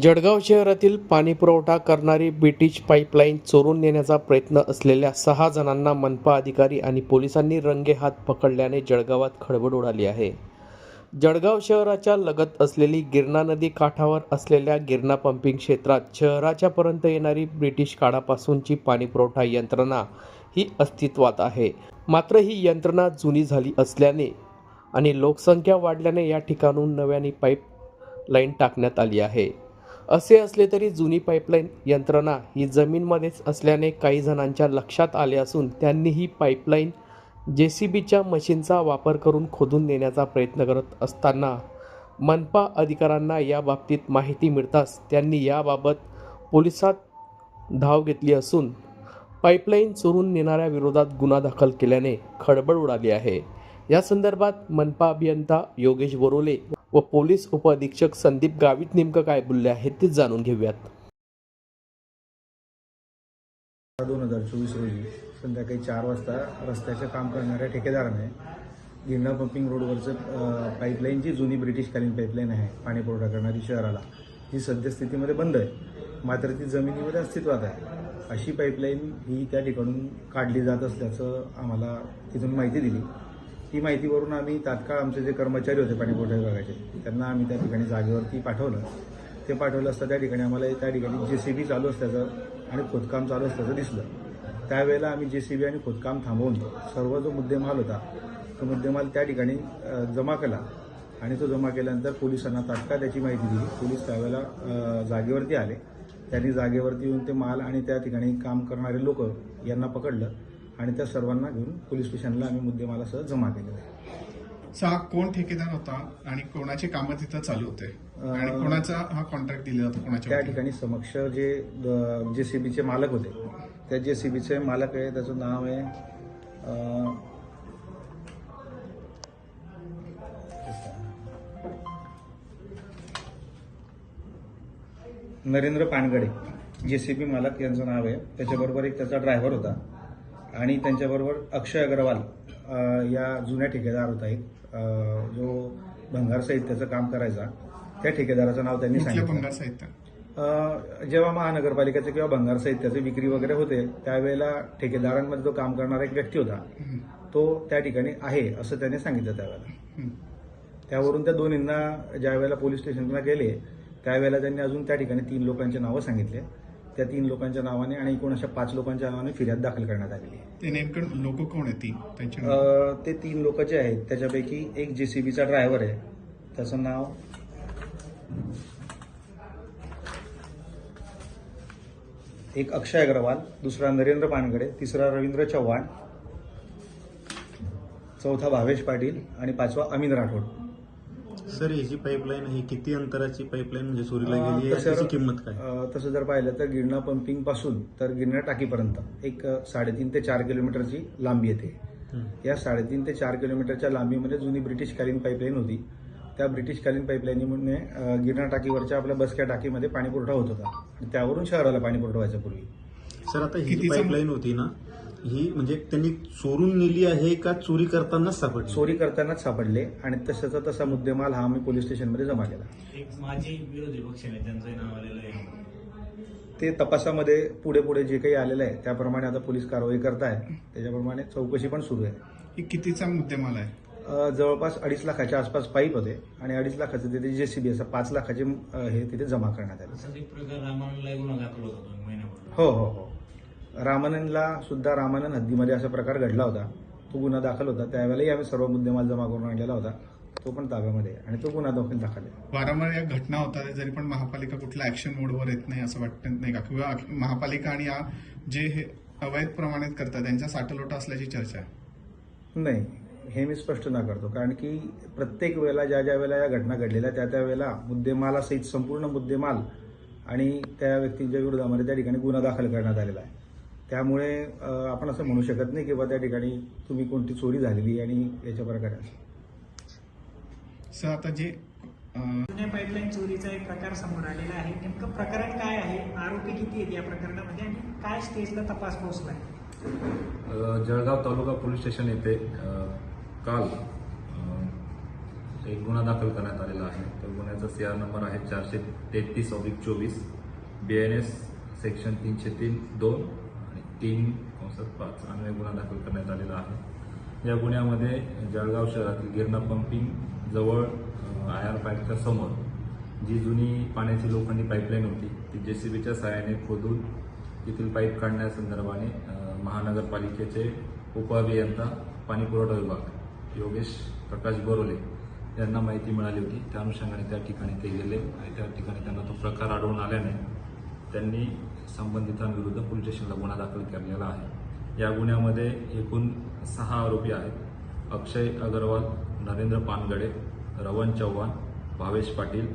जळगाव शहरातील पाणीपुरवठा करणारी ब्रिटिश पाईपलाईन चोरून नेण्याचा प्रयत्न असलेल्या सहा जणांना मनपा अधिकारी आणि पोलिसांनी रंगेहात पकडल्याने जळगावात खळबळ उडाली आहे. जळगाव शहराच्या लगत असलेली गिरणा नदी काठावर असलेल्या गिरणा पंपिंग क्षेत्रात शहराच्या पर्यंत येणारी ब्रिटिश काळापासूनची पाणीपुरवठा यंत्रणा ही अस्तित्वात आहे. मात्र ही यंत्रणा जुनी झाली असल्याने आणि लोकसंख्या वाढल्याने या ठिकाणून नव्याने पाईप लाईन टाकण्यात आली आहे. असे असले तरी जुनी पाईपलाईन यंत्रणा ही जमीनमध्येच असल्याने काही जणांच्या लक्षात आले असून त्यांनी ही पाईपलाईन जे सी बीच्या मशीनचा वापर करून खोदून नेण्याचा प्रयत्न करत असताना मनपा अधिकाऱ्यांना या बाबतीत माहिती मिळताच त्यांनी याबाबत पोलिसात धाव घेतली असून पाईपलाईन चोरून नेणाऱ्या विरोधात गुन्हा दाखल केल्याने खळबळ उडाली आहे. या संदर्भात मनपा अभियंता योगेश बोरोले व पोलीस उपअधीक्षक संदीप गावित नेमकं काय बोलले आहेत ते जाणून घेऊयात. दोन हजार चोवीस रोजी संध्याकाळी चार वाजता रस्त्याचं काम करणाऱ्या ठेकेदाराने गिरणा पंपिंग रोडवरचं पाईपलाईन जी जुनी ब्रिटिशकालीन पाईपलाईन आहे पाणी पुरवठा करणारी शहराला जी सद्यस्थितीमध्ये बंद आहे मात्र ती जमिनीमध्ये अस्तित्वात आहे. अशी पाईपलाईन ही त्या ठिकाणून काढली जात असल्याचं आम्हाला तिथून माहिती दिली. ही माहितीवरून आम्ही तात्काळ आमचे जे कर्मचारी होते पाणीपुरवठा विभागाचे त्यांना आम्ही त्या ठिकाणी जागेवरती पाठवलं. ते पाठवलं असता त्या ठिकाणी आम्हाला त्या ठिकाणी जे सी बी चालू असल्याचं आणि खोदकाम चालू असल्याचं दिसलं. त्यावेळेला आम्ही जे सी बी आणि खोदकाम थांबवून सर्व जो मुद्देमाल होता तो मुद्देमाल त्या ठिकाणी जमा केला. आणि तो जमा केल्यानंतर पोलिसांना तात्काळ त्याची माहिती दिली. पोलीस त्यावेळेला जागेवरती आले. त्यांनी जागेवरती येऊन ते माल आणि त्या ठिकाणी काम करणारे लोक यांना पकडलं. आणि त्या सर्वांना घेऊन पोलीस स्टेशनला आम्ही मुद्देमालासह जमा केले सा कोण ठेकेदार होता आणि कोणाचे कामं तिथं चालू होते? आणि कोणाचा हा कॉन्ट्रॅक्ट दिला होता कोणाच्या त्या? ठिकाणी समक्ष जे जे सी बीचे मालक होते. त्या जे सी बीचे मालक आहे त्याचं नाव आहे अं, नरेंद्र पानगडे. जे सी बी मालक यांचं नाव आहे. त्याच्याबरोबर एक त्याचा ड्रायव्हर होता. आणि त्यांच्याबरोबर अक्षय अग्रवाल या जुन्या ठेकेदार होता एक. जो भंगार साहित्याचं काम करायचा त्या ठेकेदाराचं नाव त्यांनी सांगितलं. भंगार साहित्य? जेव्हा महानगरपालिकेचे किंवा भंगार साहित्याचे विक्री वगैरे होते त्यावेळेला ठेकेदारांमध्ये जो काम करणारा एक व्यक्ती होता. तो त्या ठिकाणी आहे असं त्याने सांगितलं त्यावेळेला. त्यावरून त्या दोन्हींना ज्या वेळेला पोलीस स्टेशनला गेले त्यावेळेला त्यांनी अजून त्या ठिकाणी तीन लोकांचे नावं सांगितले. त्या तीन लोकांच्या नावाने आणि एकूण अशा पाच लोकांच्या नावाने फिर्याद दाखल करण्यात आलेली आहे. ते नेमकं लोक कोण आहेत ती? त्यांची? अ, ते तीन लोक जे आहेत त्याच्यापैकी एक जेसीबीचा ड्रायव्हर आहे. त्याचं नाव एक अक्षय अग्रवाल दुसरा नरेंद्र पानगडे तिसरा रवींद्र चव्हाण चौथा भावेश पाटील आणि पाचवा अमीन राठोड. सर ही जी पाईपलाईन आहे. किती अंतराची पाईपलाईन म्हणजे चोरीला गेली आहे? त्याची किंमत काय? अ, तसं जर पाहिलं तर गिरणा पंपिंगपासून तर गिरणा टाकीपर्यंत एक अ, साडेतीन ते चार किलोमीटरची लांबी येते. हं. या साडेतीन ते चार किलोमीटरच्या लांबीमध्ये जुनी ब्रिटिशकालीन पाईपलाईन होती. त्या ब्रिटिशकालीन पाईपलाईनीमुळे अ, गिरणा टाकीवरच्या आपल्या बसक्या टाकीमध्ये पाणी पुरवठा होत होता. आणि त्यावरून शहराला पाणी पुरवठा व्हायचा पूर्वी. सर आता ही जी कितीचा- पाईपलाईन होती ना ही म्हणजे त्यांनी चोरून नेली आहे का चोरी करतानाच सापडली? चोरी करतानाच सापडले आणि तशाचा तसा मुद्देमाल हा आम्ही पोलीस स्टेशनमध्ये जमा केला. एक माजी विरोधी पक्षनेत्यांचं नाव आलेलं आहे. ते तपासामध्ये पुढे पुढे जे काही आलेलं आहे त्याप्रमाणे आता पोलीस कारवाई करताय त्याच्याप्रमाणे चौकशी पण सुरू आहे. ही कितीचा मुद्देमाल आहे? अ, जवळपास अडीच लाखाच्या आसपास पाईप होते आणि अडीच लाखाचे तिथे जेसीबी असं पाच लाखाचे अ, हे तिथे जमा करण्यात आले. असाच एक प्रकार रामानला गुन्हा दाखल होता दोन महिन्यापूर्वी. हो हो हो. रामानंदला सुद्धा रामानंद हद्दीमध्ये असा प्रकार घडला होता. तो गुन्हा दाखल होता. त्यावेळेलाही आम्ही सर्व मुद्देमाल जमा करून आणलेला होता. तो पण ताब्यामध्ये आणि तो गुन्हा दाखल दाखल आहे वारंवार या घटना होतात जरी पण महापालिका कुठल्या ऍक्शन मोडवर येत नाही असं वाटत नाही का? किंवा महापालिका आणि या जे हे अवैध प्रमाणित करतात त्यांचा साठलोटा असल्याची चर्चा नाही हे मी स्पष्ट न करतो. कारण की प्रत्येक वेळेला ज्या ज्या वेळेला या घटना घडलेल्या त्या त्या वेळेला मुद्देमालासहित संपूर्ण मुद्देमाल आणि त्या व्यक्तींच्या विरोधामध्ये त्या ठिकाणी गुन्हा दाखल करण्यात आलेला आहे. त्यामुळे आपण असं म्हणू शकत नाही की बा त्या ठिकाणी तुम्ही कोणती चोरी झालेली आणि याच्या प्रकारे असं. सर आता जे जुन्या पाईपलाईन चोरीचा एक प्रकार समोर आलेला आहे. नेमकं प्रकरण काय आहे? आरोपी किती आहेत या प्रकरणामध्ये आणि काय स्टेजला तपास पोहोचलाय? अ, जळगाव तालुका पोलीस स्टेशन येथे काल एक गुन्हा दाखल करण्यात आलेला आहे. तर गुन्ह्याचा सी आर नंबर आहे चारशे तेहतीस ऑब्लिक चोवीस बी एन एस सेक्शन तीनशे तीन दोन तीन कंसात पाच. अन्वय गुन्हा दाखल करण्यात आलेला आहे. या गुन्ह्यामध्ये जळगाव शहरातील गिरणा पंपिंग जवळ आय आर पाईपच्या समोर जी जुनी पाण्याची लोखंडी पाईपलाईन होती ती जे सी बीच्या सहाय्याने खोदून तेथील पाईप काढण्यासंदर्भाने महानगरपालिकेचे उपअभियंता पाणी पुरवठा विभाग योगेश प्रकाश बोरोले यांना माहिती मिळाली होती. त्या अनुषंगाने त्या ठिकाणी ते गेले आणि त्या ठिकाणी त्यांना तो प्रकार आढळून आल्याने त्यांनी संबंधितांविरुद्ध पोलीस स्टेशनला गुन्हा दाखल केलेला आहे. या गुन्ह्यामध्ये एकूण सहा आरोपी आहेत. अक्षय अगरवाल नरेंद्र पानगडे रवन चव्हाण भावेश पाटील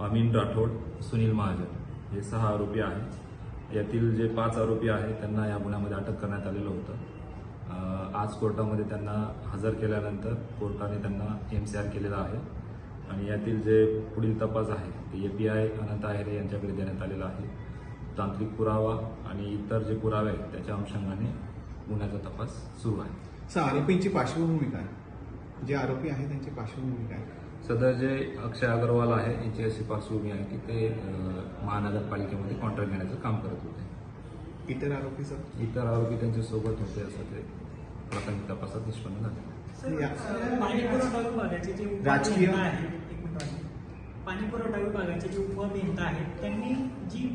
अमीन राठोड सुनील महाजन हे सहा आरोपी आहेत. यातील जे पाच आरोपी आहेत त्यांना या गुन्ह्यामध्ये अटक करण्यात आलेलं होतं. आज कोर्टामध्ये त्यांना हजर केल्यानंतर कोर्टाने त्यांना एम सी आर केलेला आहे. आणि यातील जे पुढील तपास आहे ते ए पी आय अनंत आहेरे यांच्याकडे देण्यात आलेला आहे. तांत्रिक पुरावा आणि इतर जे पुरावे आहेत त्याच्या अनुषंगाने गुन्ह्याचा तपास सुरू आहे. सर आरोपींची पार्श्वभूमी काय? जे आरोपी आहेत त्यांची पार्श्वभूमी काय? सदर जे अक्षय अग्रवाल आहे यांची अशी पार्श्वभूमी आहे की ते अं, महानगरपालिकेमध्ये कॉन्ट्रॅक्ट घेण्याचं काम करत होते. इतर आरोपी सर? इतर आरोपी त्यांच्यासोबत होते असं ते प्राथमिक तपासात निष्पन्न झाले. सर, या- अ, पाणी पुरवठा विभागाचे जे राजकीय- उपअभियंता आहेत एक मिनिट वाचतो. पाणी पुरवठा विभागाचे जे उपअभियंता आहेत त्यांनी जी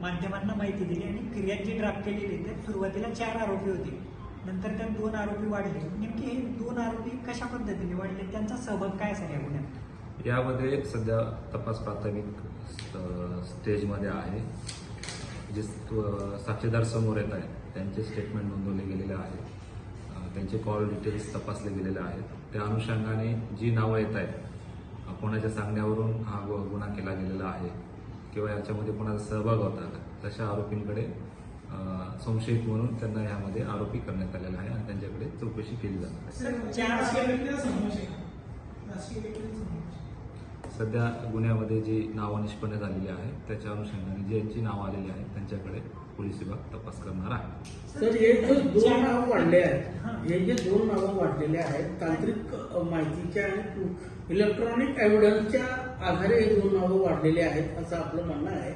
माध्यमांना माहिती दिली आणि क्रियात जी ड्राफ्ट केलेली त्यात सुरुवातीला चार आरोपी होते. नंतर त्यात दोन आरोपी वाढले. नेमके हे दोन आरोपी कशा पद्धतीने वाढले? त्यांचा सहभाग काय असेल या गुन्ह्यात? यामध्ये सध्या तपास प्राथमिक स्टेजमध्ये आहे. जे साक्षीदार समोर येत आहेत त्यांचे स्टेटमेंट नोंदवले गेलेले आहेत. त्यांचे कॉल डिटेल्स तपासले गेलेले आहेत. त्या अनुषंगाने जी नावं येत आहेत कोणाच्या सांगण्यावरून हा गु- गुन्हा केला गेलेला आहे किंवा याच्यामध्ये कोणाचा सहभाग होता का? तशा आरोपींकडे संशयित म्हणून त्यांना यामध्ये आरोपी करण्यात आलेला आहे आणि त्यांच्याकडे चौकशी केली जाणार चार सध्या गुन्ह्यामध्ये जी नावं निष्पन्न झालेली आहेत त्याच्या अनुषंगाने ज्यांची नावं आलेली आहेत त्यांच्याकडे पोलीस विभाग तपास करणार आहे सर हे जे दोन नाव वाढले आहेत हे जे दोन नावं वाढलेले आहेत तांत्रिक माहितीच्या आणि इलेक्ट्रॉनिक एव्हिडन्सच्या आधारे हे दोन नावं वाढलेले आहेत असं आपलं म्हणणं आहे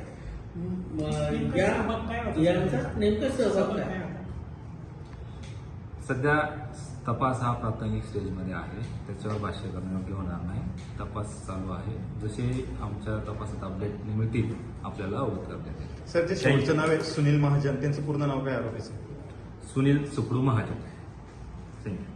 या? यांचा नेमका सहभाग काय होता? सध्या तपास हा प्राथमिक स्टेजमध्ये आहे त्याच्यावर भाष्य करणं योग्य होणार नाही तपास चालू आहे जसे आमच्या तपासात अपडेट मिळतील आपल्याला अवगत करण्यात येईल सर जे शेवटचं नाव आहे सुनील महाजन त्यांचं पूर्ण नाव काय आरोपीचं सुनील सुकडू महाजन. Thank you